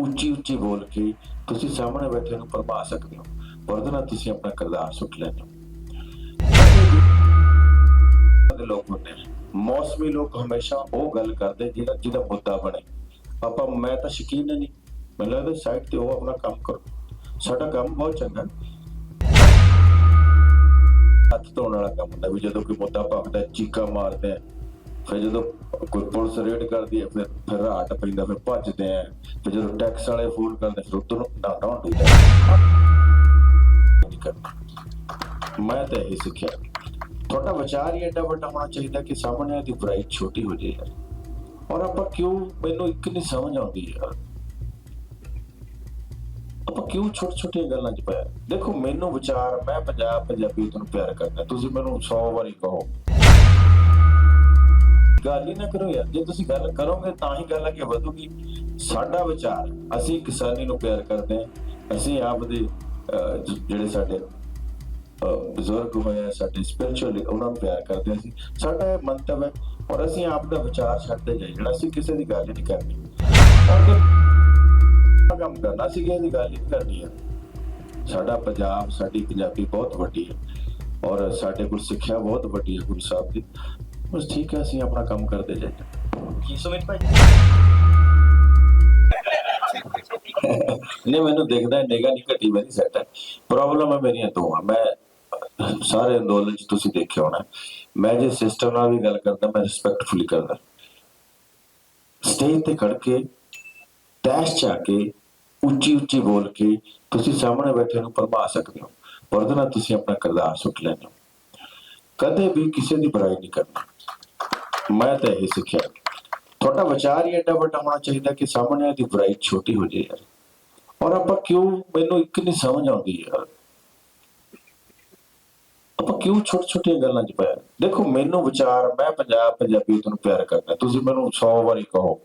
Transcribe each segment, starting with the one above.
ਉੱਚੀ ਉੱਚੀ ਬੋਲ ਕੇ ਤੁਸੀਂ ਸਾਹਮਣੇ ਬੈਠੇ ਨੂੰ ਭਰਮਾ ਸਕਦੇ ਹੋ। ਪਰ ਤੁਸੀਂ ਆਪਣਾ ਕਿਰਦਾਰ ਸੁੱਟ ਲੈਂਦੇ ਹੋ। ਦੇ ਲੋਕ ਹੁੰਦੇ ਨੇ। ਮੌਸਮੀ ਲੋਕ ਹਮੇਸ਼ਾ ਉਹ ਗੱਲ ਕਰਦੇ ਜਿਹੜਾ ਜਿਹਦਾ ਮੁੱਦਾ ਬਣੇ। ਆਪਾਂ, ਮੈਂ ਤਾਂ ਸ਼ਕੀਨ ਨਹੀਂ। ਮੈਨੂੰ ਲੱਗਦਾ ਸਾਈਡ ਤੇ ਉਹ ਆਪਣਾ ਕੰਮ ਕਰੋ। ਸਾਡਾ ਕੰਮ ਬਹੁਤ ਚੰਗਾ ਹੱਥ ਧੋਣ ਵਾਲਾ ਕੰਮ ਹੁੰਦਾ ਵੀ ਜਦੋਂ ਕੋਈ ਮੁੱਦਾ ਭਖਦਾ ਚੀਕਾ ਮਾਰਦੇ ਆ। ਫਿਰ ਜਦੋਂ ਕੋਈ ਪੁਲਿਸ ਰੇਡ ਕਰਦੀ ਹੈ, ਫਿਰ ਫਿਰ ਰਾਟ ਪੈਂਦਾ, ਫਿਰ ਭੱਜਦੇ ਆ। ਫਿਰ ਜਦੋਂ ਟੈਕਸ ਵਾਲੇ ਫੋਨ ਕਰਦੇ, ਫਿਰ ਉਧਰ ਨੂੰ ਨਾ ਹੁੰਦਾ ਮੈਂ ਤਾਂ ਇਹ ਸਿੱਖਿਆ। ਤੁਹਾਡਾ ਵਿਚਾਰ ਹੀ ਐਡਾ ਵੱਡਾ ਹੋਣਾ ਚਾਹੀਦਾ ਕਿ ਸਾਹਮਣੇ ਦੀ ਬੁਰਾਈ ਛੋਟੀ ਹੋ ਜਾਏ। ਔਰ ਆਪਾਂ ਕਿਉਂ ਮੈਨੂੰ ਇੱਕ ਨਹੀਂ ਸਮਝ ਆਉਂਦੀ ਯਾਰ? ਆਪਾਂ ਕਿਉਂ ਛੋਟੇ ਛੋਟੀਆਂ ਗੱਲਾਂ 'ਚ ਪਿਆ ਦੇਖੋ, ਮੈਨੂੰ ਵਿਚਾਰ, ਮੈਂ ਪੰਜਾਬ ਪੰਜਾਬੀ ਤੁਹਾਨੂੰ ਪਿਆਰ ਕਰਦਾ। ਤੁਸੀਂ ਮੈਨੂੰ 100 ਵਾਰੀ ਕਹੋ। ਗੱਲ ਹੀ ਨਾ ਕਰੋ ਯਾਰ। ਜੇ ਤੁਸੀਂ ਗੱਲ ਕਰੋਗੇ ਤਾਂ ਹੀ ਗੱਲ ਅੱਗੇ ਵਧੂਗੀ। ਸਾਡਾ ਵਿਚਾਰ, ਅਸੀਂ ਕਿਸਾਨੀ ਨੂੰ ਪਿਆਰ ਕਰਦੇ ਹਾਂ। ਅਸੀਂ ਆਪ ਦੇ ਜਿਹੜੇ ਸਾਡੇ ਬਜ਼ੁਰਗ ਹੋਏ ਸਾਡੇ ਸਪਿਰਚੁਅਲੀ ਉਹਨਾਂ ਨੂੰ ਪਿਆਰ ਕਰਦੇ ਅਸੀਂ। ਸਾਡਾ ਇਹ ਮੰਤਵ ਹੈ, ਔਰ ਅਸੀਂ ਆਪ ਦਾ ਵਿਚਾਰ ਛੱਡਦੇ ਜਾਈ ਜਿਹੜਾ ਅਸੀਂ ਕਿਸੇ ਦੀ ਗੱਲ ਹੀ ਨਹੀਂ ਕਰਨੀ। ਔਰ ਕੰਮ ਕਰਨਾ ਸੀ ਕਿਸੇ ਦੀ ਗੱਲ ਹੀ ਨਹੀਂ ਕਰਨੀ ਹੈ ਸਾਡਾ ਪੰਜਾਬ, ਸਾਡੀ ਪੰਜਾਬੀ ਬਹੁਤ ਵੱਡੀ ਹੈ। ਔਰ ਸਾਡੇ ਕੋਲ ਸਿੱਖਿਆ ਬਹੁਤ ਵੱਡੀ ਹੈ ਗੁਰੂ ਸਾਹਿਬ ਦੀ। ਬਸ ਠੀਕ ਹੈ ਅਸੀਂ ਆਪਣਾ ਕੰਮ ਕਰਦੇ ਜਾਈਏ। ਕੀ ਸੁਮਿਤ ਭਾਈ? ਨਹੀਂ ਮੈਨੂੰ ਦਿਖਦਾ ਨਿਗਾ ਨਹੀਂ ਘਟੀ ਮੇਰੀ ਸੈਟ ਹੈ। ਪ੍ਰੋਬਲਮ ਹੈ ਮੇਰੀਆਂ ਦੋ ਆ ਮੈਂ ਸਾਰੇ ਅੰਦੋਲਨ ਚ ਤੁਸੀਂ ਦੇਖਿਆ ਹੋਣਾ। ਮੈਂ ਜੇ ਸਿਸਟਮ ਨਾਲ ਵੀ ਗੱਲ ਕਰਦਾ ਮੈਂ ਰਿਸਪੈਕਟਫੁਲੀ ਕਰਦਾ। ਸਟੇਜ ਤੇ ਖੜ ਕੇ ਟੈਸ਼ ਚਾ ਕੇ ਉੱਚੀ ਉੱਚੀ ਬੋਲ ਕੇ ਤੁਸੀਂ ਸਾਹਮਣੇ ਬੈਠੇ ਨੂੰ ਭਰਮਾ ਸਕਦੇ ਹੋ। ਪਰ ਉਹਦੇ ਨਾਲ ਤੁਸੀਂ ਆਪਣਾ ਕਿਰਦਾਰ ਸੁੱਟ ਹੋ। ਕਦੇ ਵੀ ਕਿਸੇ ਦੀ ਬੁਰਾਈ ਨਹੀਂ ਕਰਨਾ। ਮੈਂ ਤਾਂ ਇਹ ਸਿੱਖਿਆ। ਤੁਹਾਡਾ ਵਿਚਾਰ ਹੀ ਐਡਾ ਵੱਡਾ ਹੋਣਾ ਚਾਹੀਦਾ ਕਿ ਸਾਹਮਣੇ ਦੀ ਬੁਰਾਈ ਛੋਟੀ ਹੋ ਜਾਏ ਯਾਰ। ਔਰ ਆਪਾਂ ਕਿਉਂ ਮੈਨੂੰ ਇੱਕ ਨਹੀਂ ਸਮਝ ਆਉਂਦੀ ਯਾਰ? ਆਪਾਂ ਕਿਉਂ ਛੋਟੇ ਛੋਟੀਆਂ ਗੱਲਾਂ 'ਚ ਪਿਆ ਦੇਖੋ, ਮੈਨੂੰ ਵਿਚਾਰ, ਮੈਂ ਪੰਜਾਬ, ਪੰਜਾਬੀ ਤੁਹਾਨੂੰ ਪਿਆਰ ਕਰਦਾ। ਤੁਸੀਂ ਮੈਨੂੰ 100 ਵਾਰੀ ਕਹੋ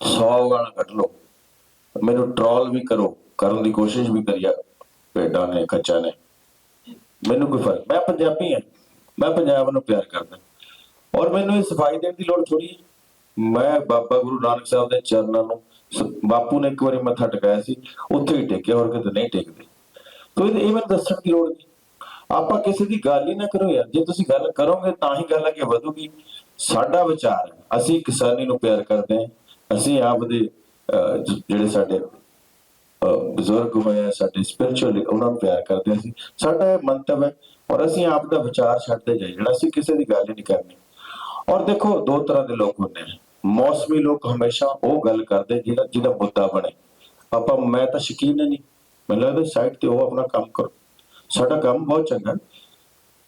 100 ਗਾਲਾਂ ਕੱਢ ਲਓ। ਮੈਨੂੰ ਟ੍ਰੋਲ ਵੀ ਕਰੋ, ਕਰਨ ਦੀ ਕੋਸ਼ਿਸ਼ ਵੀ ਕਰਿਆ ਭੇਡਾਂ ਨੇ, ਕੱਚਾ ਨੇ। ਮੈਨੂੰ ਕੋਈ ਫ਼ਰਕ ਮੈਂ ਪੰਜਾਬੀ ਹਾਂ ਮੈਂ ਪੰਜਾਬ ਨੂੰ ਪਿਆਰ ਕਰਦਾ। ਔਰ ਮੈਨੂੰ ਇਹ ਸਫ਼ਾਈ ਦੇਣ ਦੀ ਲੋੜ ਥੋੜੀ ਮੈਂ ਬਾਬਾ ਗੁਰੂ ਨਾਨਕ ਸਾਹਿਬ ਦੇ ਚਰਨਾਂ ਨੂੰ ਬਾਪੂ ਨੇ ਇੱਕ ਵਾਰੀ ਮੱਥਾ ਟਿਕਾਇਆ ਸੀ, ਉੱਥੇ ਹੀ ਟੇਕਿਆ, ਹੋਰ ਕਿਤੇ ਨਹੀਂ ਟੇਕਦੇ। ਤੋ ਇਹ ਇਹ ਮੈਨੂੰ ਦੱਸਣ ਦੀ ਲੋੜ ਨਹੀਂ। ਆਪਾਂ ਕਿਸੇ ਦੀ ਗੱਲ ਹੀ ਨਾ ਕਰੋ ਯਾਰ। ਜੇ ਤੁਸੀਂ ਗੱਲ ਕਰੋਗੇ, ਤਾਂ ਹੀ ਗੱਲ ਅੱਗੇ ਵਧੂਗੀ। ਸਾਡਾ ਵਿਚਾਰ ਹੈ। ਅਸੀਂ ਕਿਸਾਨੀ ਨੂੰ ਪਿਆਰ ਕਰਦੇ ਹਾਂ। ਅਸੀਂ ਆਪ ਦੇ ਜਿਹੜੇ ਸਾਡੇ ਬਜ਼ੁਰਗ ਹੋਏ ਆ, ਸਾਡੇ ਸਪਿਰਚੁਅਲ ਉਹਨਾਂ ਨੂੰ ਪਿਆਰ ਕਰਦੇ ਹਾਂ ਅਸੀਂ। ਸਾਡਾ ਇਹ ਮੰਤਵ ਹੈ। ਔਰ ਅਸੀਂ ਆਪ ਦਾ ਵਿਚਾਰ ਛੱਡਦੇ ਜਾਈ ਜਿਹੜਾ ਅਸੀਂ ਕਿਸੇ ਦੀ ਗੱਲ ਹੀ ਨਹੀਂ ਕਰਨੀ। ਔਰ ਦੇਖੋ, ਦੋ ਤਰ੍ਹਾਂ ਦੇ ਲੋਕ ਹੁੰਦੇ ਨੇ। ਮੌਸਮੀ ਲੋਕ ਹਮੇਸ਼ਾ ਉਹ ਗੱਲ ਕਰਦੇ ਜਿਹੜਾ ਜਿਹਦਾ ਮੁੱਦਾ ਬਣੇ। ਆਪਾਂ, ਮੈਂ ਤਾਂ ਸ਼ਕੀਨ ਨਹੀਂ। ਮੈਨੂੰ ਲੱਗਦਾ ਸਾਈਡ ਤੇ ਉਹ ਆਪਣਾ ਕੰਮ ਕਰੋ। ਸਾਡਾ ਕੰਮ ਬਹੁਤ ਚੰਗਾ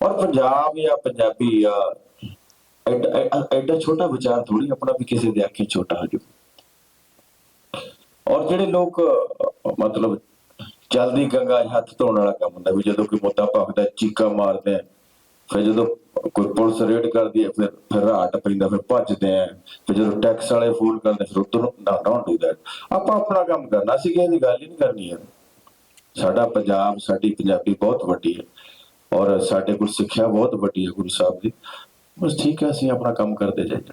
ਔਰ ਪੰਜਾਬ ਜਾਂ ਪੰਜਾਬੀ ਜਾਂ ਐਡਾ ਛੋਟਾ ਵਿਚਾਰ ਥੋੜੀ ਆਪਣਾ ਵੀ ਕਿਸੇ ਦੇ ਅੱਖੇ ਛੋਟਾ ਹੋ ਜਾਊ ਔਰ ਜਿਹੜੇ ਲੋਕ, ਮਤਲਬ ਜਲਦੀ ਗੰਗਾ ਹੱਥ ਧੋਣ ਵਾਲਾ ਕੰਮ ਹੁੰਦਾ ਵੀ ਜਦੋਂ ਕੋਈ ਮੁੱਦਾ ਭਖਦਾ, ਚੀਕਾ ਮਾਰਦੇ ਆ, ਫਿਰ ਜਦੋਂ ਕੋਈ ਪੁਲਿਸ ਰੇਡ ਕਰਦੀ ਹੈ, ਫਿਰ ਫਿਰ ਰਾਟ ਪੈਂਦਾ, ਫਿਰ ਭੱਜਦੇ ਆ। ਫਿਰ ਜਦੋਂ ਟੈਕਸ ਵਾਲੇ ਫੋਨ ਕਰਦੇ, ਫਿਰ ਉਧਰ ਨੂੰ ਨਾ ਡੋਂਟ ਡੂ ਦੈਟ ਆਪਾਂ ਆਪਣਾ ਕੰਮ ਕਰਨਾ ਸੀ ਕਿਸੇ ਦੀ ਗੱਲ ਹੀ ਨਹੀਂ ਕਰਨੀ ਹੈ। ਸਾਡਾ ਪੰਜਾਬ, ਸਾਡੀ ਪੰਜਾਬੀ ਬਹੁਤ ਵੱਡੀ ਹੈ। ਔਰ ਸਾਡੇ ਕੋਲ ਸਿੱਖਿਆ ਬਹੁਤ ਵੱਡੀ ਹੈ ਗੁਰੂ ਸਾਹਿਬ ਦੀ। ਬਸ ਠੀਕ ਹੈ, ਅਸੀਂ ਆਪਣਾ ਕੰਮ ਕਰਦੇ ਜਾਈਏ।